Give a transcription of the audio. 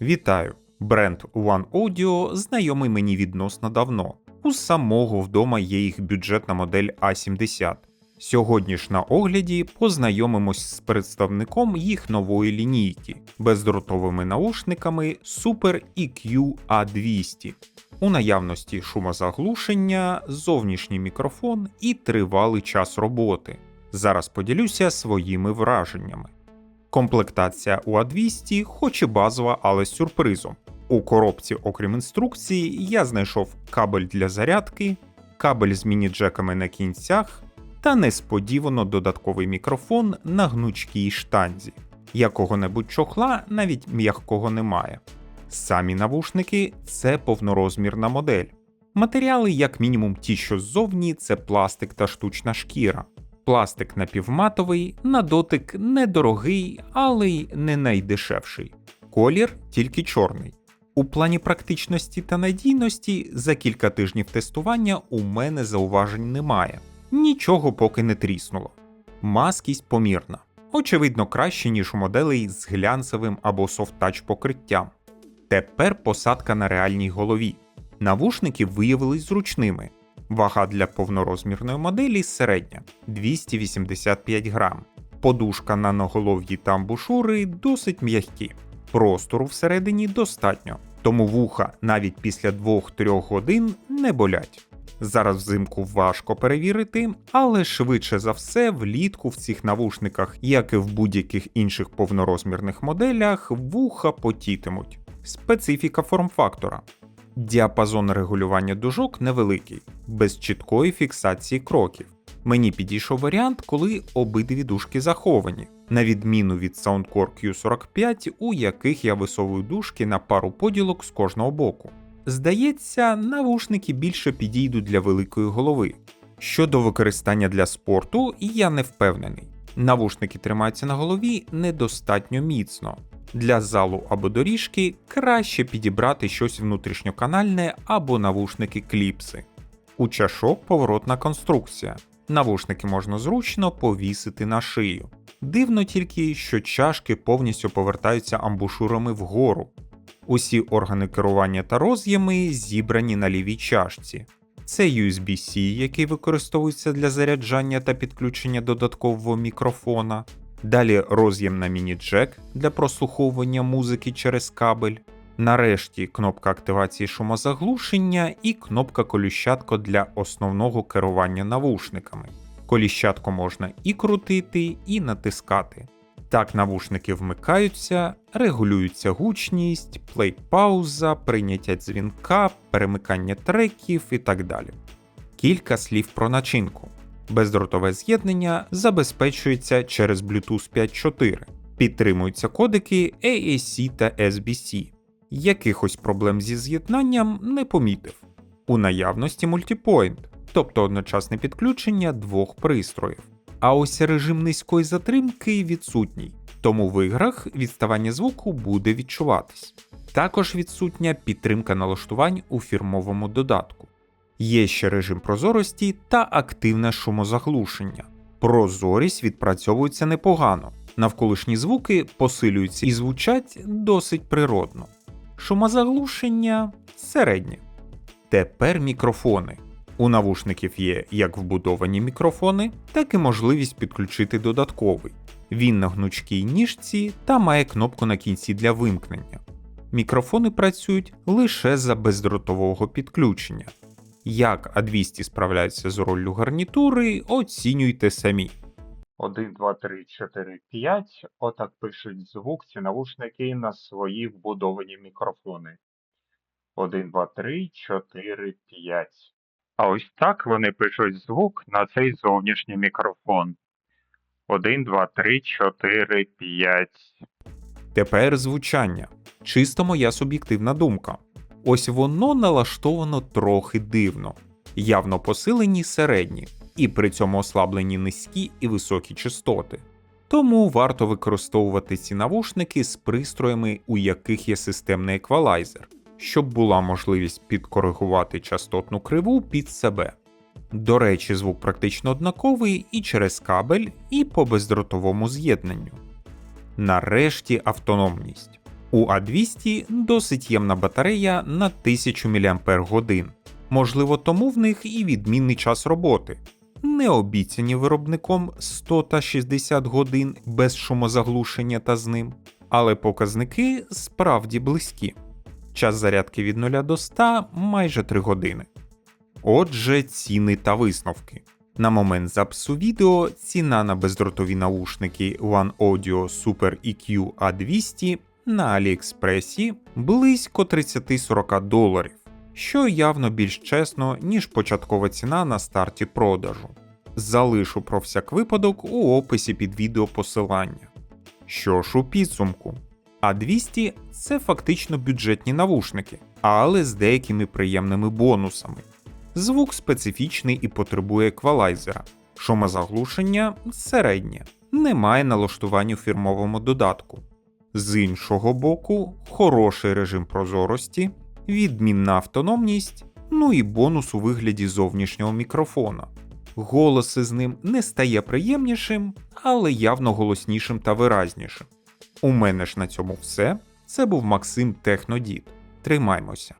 Вітаю! Бренд One Audio знайомий мені відносно давно. У самого вдома є їх бюджетна модель A70. Сьогодні ж на огляді познайомимось з представником їх нової лінійки бездротовими наушниками Super EQ A200. У наявності шумозаглушення, зовнішній мікрофон і тривалий час роботи. Зараз поділюся своїми враженнями. Комплектація у А200 хоч і базова, але з сюрпризом. У коробці, окрім інструкції, я знайшов кабель для зарядки, кабель з міні-джеками на кінцях та несподівано додатковий мікрофон на гнучкій штанзі. Якого-небудь чохла навіть м'якого немає. Самі навушники це повнорозмірна модель. Матеріали, як мінімум, ті, що ззовні, це пластик та штучна шкіра. Пластик напівматовий, на дотик недорогий, але й не найдешевший. Колір тільки чорний. У плані практичності та надійності за кілька тижнів тестування у мене зауважень немає. Нічого поки не тріснуло. Маскість помірна. Очевидно, краще, ніж у моделей з глянцевим або софт-тач покриттям. Тепер посадка на реальній голові. Навушники виявились зручними. Вага для повнорозмірної моделі середня 285 грам. Подушка на наголов'ї та амбушури досить м'які. Простору всередині достатньо, тому вуха навіть після 2-3 годин не болять. Зараз взимку важко перевірити, але швидше за все, влітку в цих навушниках, як і в будь-яких інших повнорозмірних моделях, вуха потітимуть. Специфіка форм-фактора. Діапазон регулювання дужок невеликий, без чіткої фіксації кроків. Мені підійшов варіант, коли обидві дужки заховані, на відміну від Soundcore Q45, у яких я висовую дужки на пару поділок з кожного боку. Здається, навушники більше підійдуть для великої голови. Щодо використання для спорту, я не впевнений. Навушники тримаються на голові недостатньо міцно. Для залу або доріжки краще підібрати щось внутрішньоканальне або навушники кліпси. У чашок поворотна конструкція. Навушники можна зручно повісити на шию. Дивно тільки, що чашки повністю повертаються амбушурами вгору. Усі органи керування та роз'єми зібрані на лівій чашці. Це USB-C, який використовується для заряджання та підключення додаткового мікрофона. Далі роз'єм на міні-джек для прослуховування музики через кабель. Нарешті кнопка активації шумозаглушення і кнопка коліщатко для основного керування навушниками. Коліщатко можна і крутити, і натискати. Так навушники вмикаються, регулюється гучність, плей-пауза, прийняття дзвінка, перемикання треків і так далі. Кілька слів про начинку. Бездротове з'єднання забезпечується через Bluetooth 5.4, підтримуються кодики AAC та SBC. Якихось проблем зі з'єднанням не помітив. У наявності мультипоінт, тобто одночасне підключення двох пристроїв. А ось режим низької затримки відсутній, тому в іграх відставання звуку буде відчуватись. Також відсутня підтримка налаштувань у фірмовому додатку. Є ще режим прозорості та активне шумозаглушення. Прозорість відпрацьовується непогано, навколишні звуки посилюються і звучать досить природно. Шумозаглушення середнє. Тепер мікрофони. У навушників є як вбудовані мікрофони, так і можливість підключити додатковий. Він на гнучкій ніжці та має кнопку на кінці для вимкнення. Мікрофони працюють лише за бездротового підключення. Як А200 справляється з роллю гарнітури, оцінюйте самі. 1, 2, 3, 4, 5. Отак пишуть звук ці навушники на свої вбудовані мікрофони. 1, 2, 3, 4, 5. А ось так вони пишуть звук на цей зовнішній мікрофон. 1, 2, 3, 4, 5. Тепер звучання. Чисто моя суб'єктивна думка. Ось воно налаштовано трохи дивно, явно посилені середні, і при цьому ослаблені низькі і високі частоти. Тому варто використовувати ці навушники з пристроями, у яких є системний еквалайзер, щоб була можливість підкоригувати частотну криву під себе. До речі, звук практично однаковий і через кабель, і по бездротовому з'єднанню. Нарешті автономність. У А200 досить ємна батарея на 1000 мАч. Можливо, тому в них і відмінний час роботи. Не обіцяні виробником 100 та 60 годин без шумозаглушення та з ним, але показники справді близькі. Час зарядки від 0 до 100 майже 3 години. Отже, ціни та висновки. На момент запису відео ціна на бездротові наушники One Audio Super EQ A200 на Аліекспресі близько 30-40 доларів, що явно більш чесно, ніж початкова ціна на старті продажу. Залишу про всяк випадок у описі під відео посилання. Що ж у підсумку? А200 це фактично бюджетні навушники, але з деякими приємними бонусами. Звук специфічний і потребує еквалайзера. Шумозаглушення середнє, немає налаштувань у фірмовому додатку. З іншого боку, хороший режим прозорості, відмінна автономність, ну і бонус у вигляді зовнішнього мікрофона. Голос із ним не стає приємнішим, але явно голоснішим та виразнішим. У мене ж на цьому все. Це був Максим Технодід. Тримаймося.